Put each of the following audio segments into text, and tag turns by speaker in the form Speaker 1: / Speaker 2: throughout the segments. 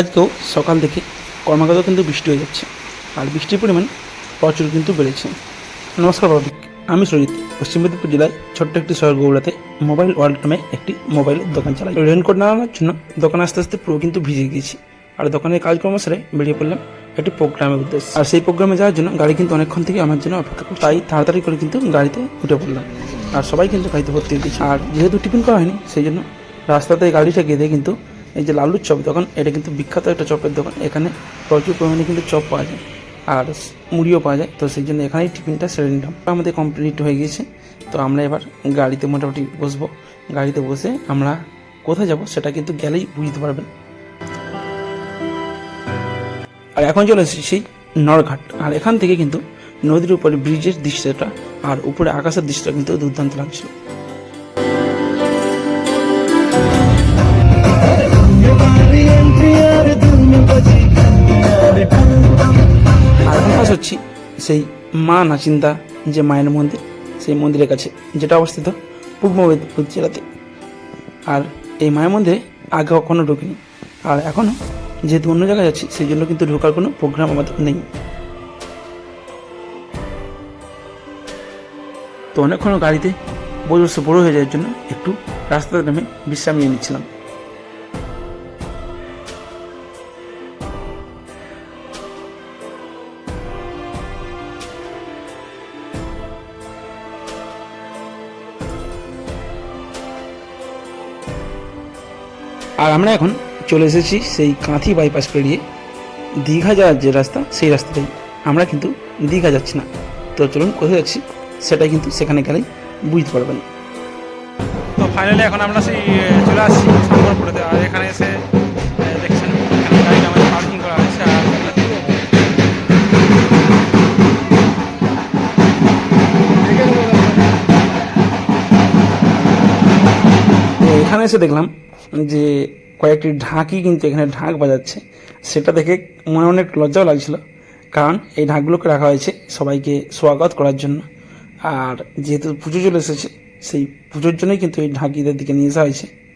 Speaker 1: আজকেও সকাল থেকে কর্মাগত কিন্তু বৃষ্টি হয়ে যাচ্ছে। আর বৃষ্টির পরিমাণ প্রচুর কিন্তু বেড়েছে। নমস্কার বাবিক আমি সরিত পশ্চিম মেদিনীপুর জেলায় ছোট্ট একটি শহর গৌড়াতে মোবাইল ওয়ার্ল্ড নামে একটি মোবাইলের দোকান চালাই। রেনকোট নামানোর জন্য দোকান আস্তে আস্তে পুরো কিন্তু ভিজে গিয়েছি। আর দোকানের কাজকর্ম সেরে বেরিয়ে পড়লাম একটি প্রোগ্রামের উদ্দেশ্যে। আর সেই প্রোগ্রামে যাওয়ার জন্য গাড়ি কিন্তু অনেকক্ষণ থেকে আমার জন্য অপেক্ষা করছে। তাই তাড়াতাড়ি করে কিন্তু গাড়িতে উঠে পড়লাম। আর সবাই কিন্তু গাড়িতে ভর্তি হয়ে গেছে। আর যেহেতু টিফিন করা হয়নি, সেই জন্য রাস্তাতে গাড়িটা গিয়ে দিয়ে কিন্তু এই যে লালুর চপ দোকান, এটা কিন্তু বিখ্যাত একটা চপের দোকান। এখানে প্রচুর পরিমাণে কিন্তু চপ পাওয়া যায়, আর মুড়িও পাওয়া যায়। তো সেই জন্য এখানেই টিফিনটা সেরে নিলাম। আমাদের কমপ্লিট হয়ে গিয়েছে। তো আমরা এবার গাড়িতে মোটামুটি বসবো। গাড়িতে বসে আমরা কোথায় যাব সেটা কিন্তু গেলেই বুঝতে পারবেন। আর এখন চলে এসেছি সেই নরঘাট। আর এখান থেকে কিন্তু নদীর উপরে ব্রিজের দৃশ্যটা, আর উপরে আকাশের দৃশ্যটা কিন্তু দুর্দান্ত লাগছিল। আর এখন হচ্ছি সেই মা নাচিন্দা যে মায়ের মন্দির, সেই মন্দিরের কাছে, যেটা অবস্থিত পূর্ব মেদিনীপুর জেলাতে। আর এই মায়ের মন্দিরে আগে কখনো ঢুকিনি। আর এখনও যেহেতু অন্য জায়গায় যাচ্ছি, সেই জন্য কিন্তু ঢোকার কোনো প্রোগ্রাম আমাদের নেই। তো অনেকক্ষণ গাড়িতে বসে বড়ো হয়ে যাওয়ার জন্য একটু রাস্তাতে নেমে বিশ্রাম নিয়ে নিচ্ছিলাম। আর আমরা এখন চলে এসেছি সেই কাঁথি বাইপাস পেরিয়ে দীঘা যাওয়ার যে রাস্তা সেই রাস্তাটাই। আমরা কিন্তু দীঘা যাচ্ছি না। তো চলুন কোথায় যাচ্ছি সেটাই কিন্তু সেখানে গেলেই বুঝতে পারবেন।
Speaker 2: তো ফাইনালি এখন আমরা সেই চলে আসছি শঙ্করপুরেতে আর এখানে এসে দেখছেন এখানে গাড়িটা আমাদের পার্কিং করা হয়েছে। আর
Speaker 1: তো এখানে এসে দেখলাম যে কয়েকটি ঢাকই কিন্তু এখানে ঢাক বাজাচ্ছে। সেটা দেখে মনে অনেক লজ্জাও লাগছিল। কারণ এই ঢাকগুলোকে রাখা হয়েছে সবাইকে স্বাগত করার জন্য। আর যেহেতু পুজো চলে এসেছে, সেই পুজোর জন্যই কিন্তু এই ঢাকিদের দিকে নিয়ে আসা হয়েছে।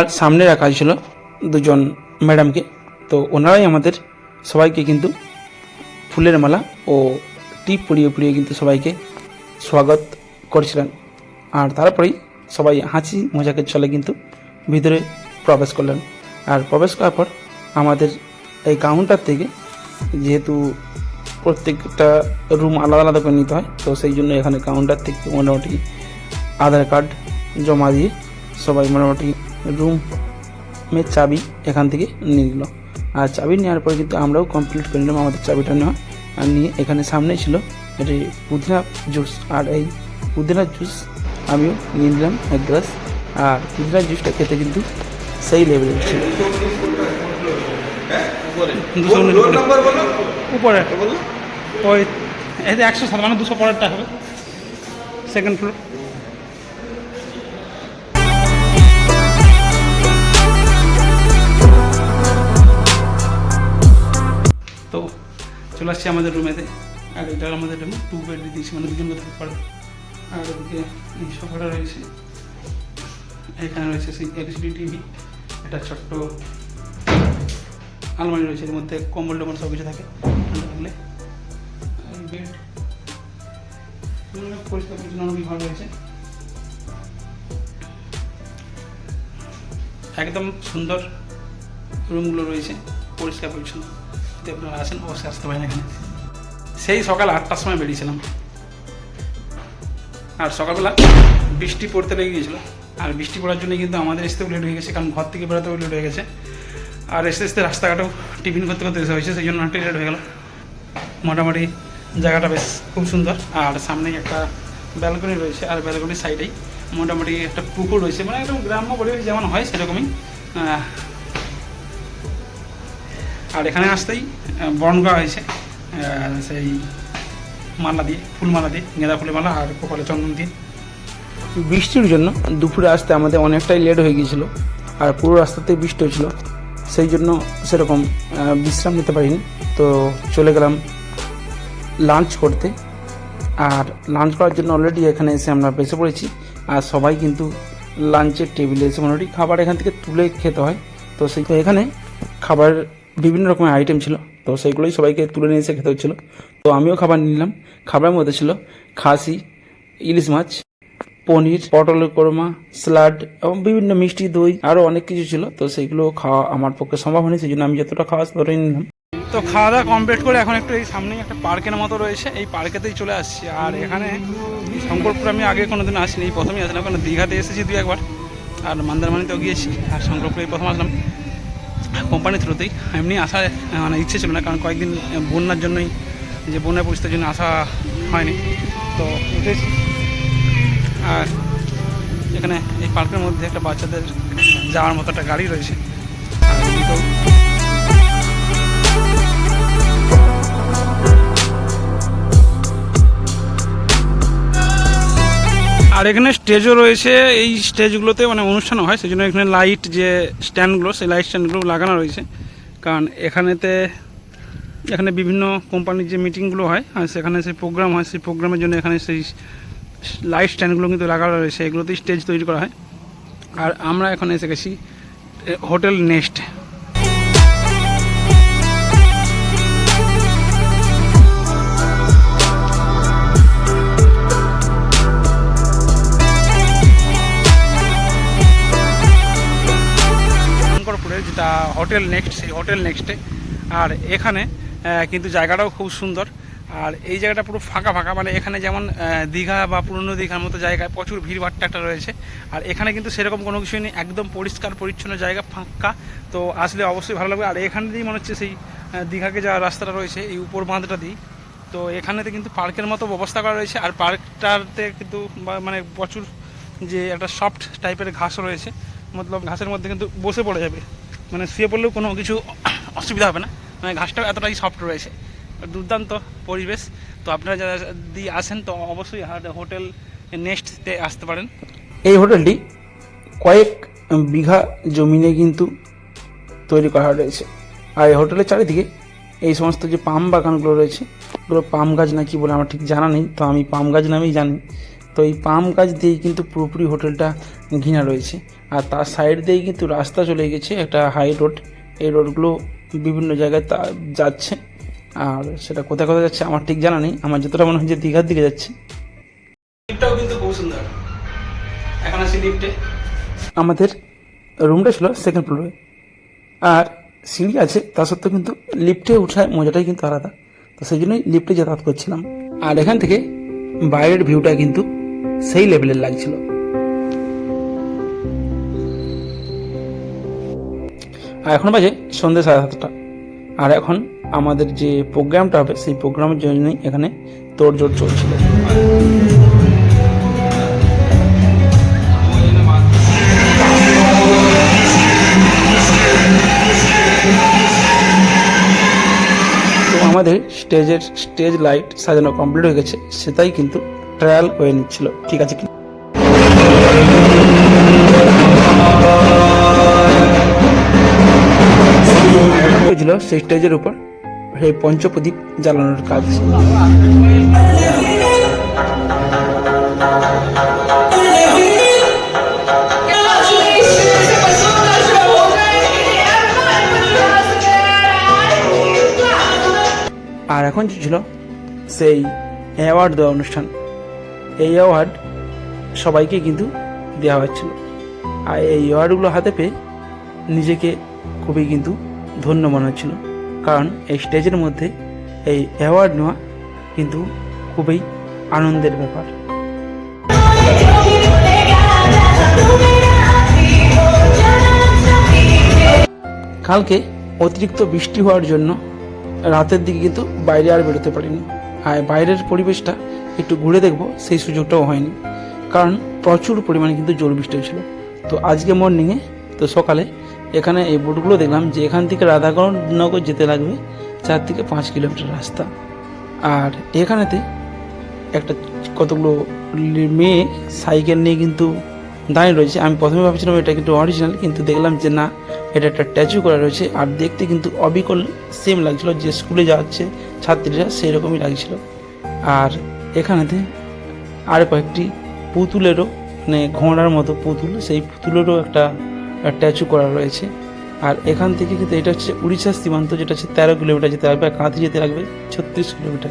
Speaker 1: আর সামনে রাখা হয়েছিল দুজন ম্যাডামকে। তো ওনারাই আমাদের সবাইকে কিন্তু ফুলের মালা ও টিপ পরিয়ে পরিয়ে কিন্তু সবাইকে স্বাগত করছিলেন। আর তারপরেই সবাই হাসি মজাকের চলে কিন্তু ভিতরে প্রবেশ করলেন। আর প্রবেশ করার পর আমাদের এই কাউন্টার থেকে যেহেতু প্রত্যেকটা রুম আলাদা আলাদা করে নিতে হয়, তো সেই জন্য এখানে কাউন্টার থেকে মোটামুটি আধার কার্ড জমা দিয়ে সবাই মোটামুটি রুমের চাবি এখান থেকে নিয়ে নিল আর চাবি নেওয়ার পরে কিন্তু আমরাও কমপ্লিট করে নিলাম আমাদের চাবিটা নেওয়া আর নিয়ে এখানে সামনেই ছিল এটি পুদিনা জুস আর এই পুদিনা জুস আমিও নিয়ে নিলাম এক গ্লাস আর পুদিনা জুসটা খেতে কিন্তু সেই লেভেলের ছিল
Speaker 2: উপরে। ওই এতে একশো সাত মানে দুশো পরেরটা হবে। সেকেন্ড ফ্লোর চলে আসছি আমাদের রুমেতে আর এটা আমাদের রুম টু বেড দিয়ে দিয়েছি মানে দুজন থাকতে পারবে। আর ওদিকে সোফাটা রয়েছে। এখানে রয়েছে সেই এলসিডি টিভি একটা ছোট্ট আলমারি রয়েছে, এর মধ্যে কম্বল টম্বল সব কিছু থাকে লাগলে। বেড পরিষ্কার পরিচ্ছন্ন ভালো রয়েছে। একদম সুন্দর রুমগুলো রয়েছে, পরিষ্কার পরিচ্ছন্ন। যদি আপনারা আসেন অবশ্যই আসতে পারেন এখানে সেই সকাল আটটার সময় বেরিয়েছিলাম আর সকালবেলা বৃষ্টি পড়তে লেগে গিয়েছিল আর বৃষ্টি পড়ার জন্য কিন্তু আমাদের আসতেও লেট হয়ে গেছে কারণ ঘর থেকে বেরোতেও লেট হয়ে গেছে আর এসে এসে রাস্তাঘাটেও টিফিন করতে করতে এসে হয়েছে সেই জন্য অনেকটাই লেট হয়ে গেল মোটামুটি জায়গাটা বেশ খুব সুন্দর আর সামনেই একটা ব্যালকনি রয়েছে আর ব্যালকনির সাইডেই মোটামুটি একটা পুকুর রয়েছে মানে একদম গ্রাম্য পরিবেশ যেমন হয় সেরকমই আর এখানে আসতেই বরণ করা হয়েছে সেই মালা দিয়ে, ফুলমালা দিয়ে, গেঁদা ফুলের মালা আর কপালে চন্দন দিয়ে।
Speaker 1: বৃষ্টির জন্য দুপুরে আসতে আমাদের অনেকটাই লেট হয়ে গিয়েছিল আর পুরো রাস্তাতে বৃষ্টি হয়েছিল। সেই জন্য সেরকম বিশ্রাম নিতে পারিনি। তো চলে গেলাম লাঞ্চ করতে। আর লাঞ্চ করার জন্য অলরেডি এখানে এসে আমরা বসে পড়েছি। আর সবাই কিন্তু লাঞ্চের টেবিলে এসে মোটামুটি খাবার এখান থেকে তুলে খেতে হয়। তো সেই এখানে খাবার বিভিন্ন রকমের আইটেম ছিল। তো সেইগুলোই সবাইকে তুলে নিয়ে এসে খেতে হচ্ছিল। তো আমিও খাবার নিলাম। খাবারের মধ্যে ছিল খাসি, ইলিশ মাছ, পনির, পটলের কোরমা, স্যালাড এবং বিভিন্ন মিষ্টি দই আরও অনেক কিছু ছিল। তো সেইগুলো খাওয়া আমার পক্ষে সম্ভব হয়নি। সেই জন্য আমি যতটা খাওয়া ততটাই নিলাম।
Speaker 2: তো খাওয়া দাওয়া কমপ্লিট করে এখন একটু এই সামনেই একটা পার্কের মতো রয়েছে। এই পার্কেতেই চলে আসছি। আর এখানে শঙ্করপুর আমি আগে কোনোদিন আসিনি। এই প্রথমেই আসলাম। কারণ দীঘাতে এসেছি দুই একবার। আর মন্দারমানিতেও গিয়েছি। আর শঙ্করপুরে প্রথম আসলাম। কোম্পানির থ্রুতেই। এমনি আসার মানে ইচ্ছে ছিল না, কারণ কয়েকদিন বন্যার জন্যই, যে বন্যার পরিস্থিতির জন্য আসা হয়নি। তো আর এখানে এই পার্কের মধ্যে একটা বাচ্চাদের যাওয়ার মতো একটা গাড়ি রয়েছে। আর এখানে স্টেজও রয়েছে। এই স্টেজগুলোতে মানে অনুষ্ঠান হয় সেই জন্য এখানে লাইট যে স্ট্যান্ডগুলো, সেই লাইট স্ট্যান্ডগুলো লাগানো রয়েছে। কারণ এখানেতে, এখানে বিভিন্ন কোম্পানির যে মিটিংগুলো হয়, আর সেখানে সেই প্রোগ্রাম হয়, সেই প্রোগ্রামের জন্য এখানে সেই লাইট স্ট্যান্ডগুলো কিন্তু লাগানো রয়েছে। এগুলোতেই স্টেজ তৈরি করা হয়। আর আমরা এখন এসে গেছি হোটেল নেক্সট। হোটেল নেক্সট, সেই হোটেল নেক্সটে আর এখানে কিন্তু জায়গাটাও খুব সুন্দর। আর এই জায়গাটা পুরো ফাঁকা ফাঁকা মানে এখানে যেমন দীঘা বা পুরনো দীঘার মতো জায়গায় প্রচুর ভিড়ভাট্টা একটা রয়েছে। আর এখানে কিন্তু সেরকম কোনো কিছুই নেই, একদম পরিষ্কার পরিচ্ছন্ন জায়গা, ফাঁকা। তো আসলে অবশ্যই ভালো লাগবে। আর এখানে দিয়েই মনে হচ্ছে সেই দীঘাকে যা রাস্তাটা রয়েছে, এই উপর বাঁধটা দিই তো এখানেতে কিন্তু পার্কের মতো ব্যবস্থা করা রয়েছে। আর পার্কটাতে কিন্তু মানে প্রচুর যে একটা সফট টাইপের ঘাস রয়েছে, মতলব ঘাসের মধ্যে কিন্তু বসে পড়ে যাবে। মানে শুয়ে পড়লেও কোনো কিছু অসুবিধা হবে না। মানে ঘাসটা এতটাই সফট রয়েছে। দুর্দান্ত পরিবেশ। তো আপনারা যারা দিয়ে আসেন, তো অবশ্যই হোটেল নেক্সটতে আসতে পারেন।
Speaker 1: এই হোটেলটি কয়েক বিঘা জমিনে কিন্তু তৈরি করা রয়েছে। আর এই হোটেলের চারিদিকে এই সমস্ত যে পাম বাগানগুলো রয়েছে, এগুলো পাম গাছ না কি বলে আমার ঠিক জানা নেই, তো আমি পাম গাছ নামেই জানি। তো এই পাম গাছ দিয়েই কিন্তু পুরোপুরি হোটেলটা ঘিনা রয়েছে। আর তার সাইড দিয়েই কিন্তু রাস্তা চলে গেছে একটা হাই রোড এই রোডগুলো বিভিন্ন জায়গায় তা যাচ্ছে। আর সেটা কোথায় কোথায় যাচ্ছে আমার ঠিক জানা নেই। আমার যতটা মনে হয় যে দীঘার দিকে যাচ্ছে।
Speaker 2: লিফটটাও কিন্তু খুব সুন্দর। এখন আছি লিফটে
Speaker 1: আমাদের রুমটা ছিল সেকেন্ড ফ্লোরে আর সিঁড়ি আছে তা সত্ত্বেও কিন্তু লিফটে ওঠার মজাটাই কিন্তু আলাদা। তো সেই জন্যই লিফটে যাতায়াত করছিলাম। আর এখান থেকে বাইরের ভিউটা কিন্তু সেই লেভেলের লাগছিল। আর এখন বাজে সন্ধ্যে সাড়ে সাতটা। আর এখন আমাদের যে প্রোগ্রামটা হবে, সেই প্রোগ্রামের জন্যই এখানে তোড়জোড় চলছিল। আমাদের স্টেজের, স্টেজ লাইট সাজানো কমপ্লিট হয়ে গেছে, সেটাই কিন্তু ট্রায়াল হয়ে নিচ্ছিল, ঠিক আছে হয়েছিল সেই স্টেজের উপর সেই পঞ্চপ্রদীপ জ্বালানোর কাজ। আর এখন ছিল সেই অ্যাওয়ার্ড দেওয়া অনুষ্ঠান। এই অ্যাওয়ার্ড সবাইকে কিন্তু দেওয়া হচ্ছিল আর এই অ্যাওয়ার্ডগুলো হাতে পেয়ে নিজেকে খুবই কিন্তু ধন্য মনে হচ্ছিল। কারণ এই স্টেজের মধ্যে এই অ্যাওয়ার্ড নেওয়া কিন্তু খুবই আনন্দের ব্যাপার। কালকে অতিরিক্ত বৃষ্টি হওয়ার জন্য রাতের দিকে কিন্তু বাইরে আর বেরোতে পারিনি। আর বাইরের পরিবেশটা একটু ঘুরে দেখব, সেই সুযোগটাও হয়নি। কারণ প্রচুর পরিমাণে কিন্তু জোর বৃষ্টি হয়েছিল। তো আজকে মর্নিংয়ে তো সকালে এখানে এই বোটগুলো দেখলাম যে এখান থেকে রাধাকরণনগর যেতে লাগবে, চার থেকে পাঁচ কিলোমিটার রাস্তা। আর এখানেতে একটা কতগুলো মেয়ে সাইকেল নিয়ে কিন্তু দাঁড়িয়ে রয়েছে। আমি প্রথমে ভাবছিলাম এটা কিন্তু অরিজিনাল কিন্তু দেখলাম যে না, এটা একটা ট্যাচু করা রয়েছে। আর দেখতে কিন্তু অবিকল সেম লাগছিল, যে স্কুলে যাচ্ছে ছাত্রীরা সেই রকমই লাগছিল। আর এখানেতে আর কয়েকটি পুতুলেরও মানে ঘোড়ার মতো পুতুল, সেই পুতুলেরও একটা ট্যাচু করা রয়েছে। আর এখান থেকে কিন্তু এটা হচ্ছে উড়িষ্যার সীমান্ত, যেটা হচ্ছে তেরো কিলোমিটার যেতে লাগবে, আর কাঁথি যেতে লাগবে ছত্রিশ কিলোমিটার।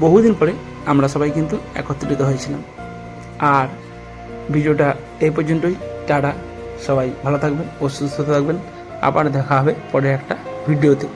Speaker 1: বহুদিন পরে আমরা সবাই কিন্তু একত্রিত হয়েছিলাম। আর ভিডিওটা এই পর্যন্তই। টাটা, সবাই ভালো থাকবেন ও সুস্থ থাকবেন। আবার দেখা হবে পরে একটা ভিডিওতে।